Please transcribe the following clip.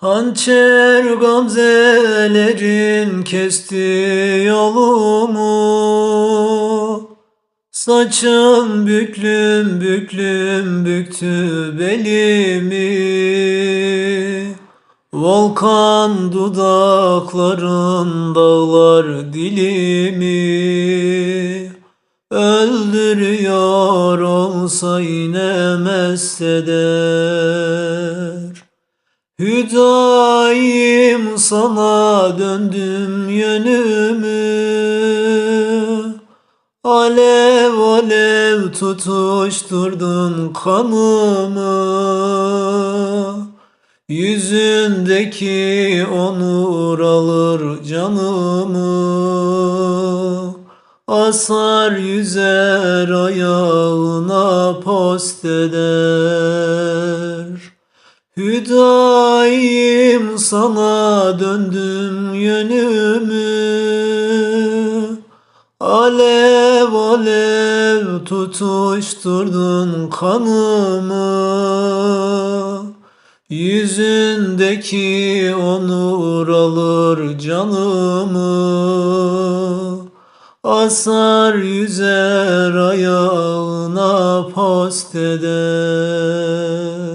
Hançer gamzelerin kesti yolumu. Saçın büklüm büklüm büktü belimi. Volkan dudakların dağlar dilimi. Öldürüyor olsa yine mest eder Hüdayim sana döndüm yönümü. Alev alev tutuşturdun kanımı. Yüzündeki onur alır canımı. Asar yüzer ayağına post eder Hüdayim sana döndüm yönümü. Alev alev tutuşturdun kanımı. Yüzündeki onur alır canımı. Asar yüzer ayağına post eder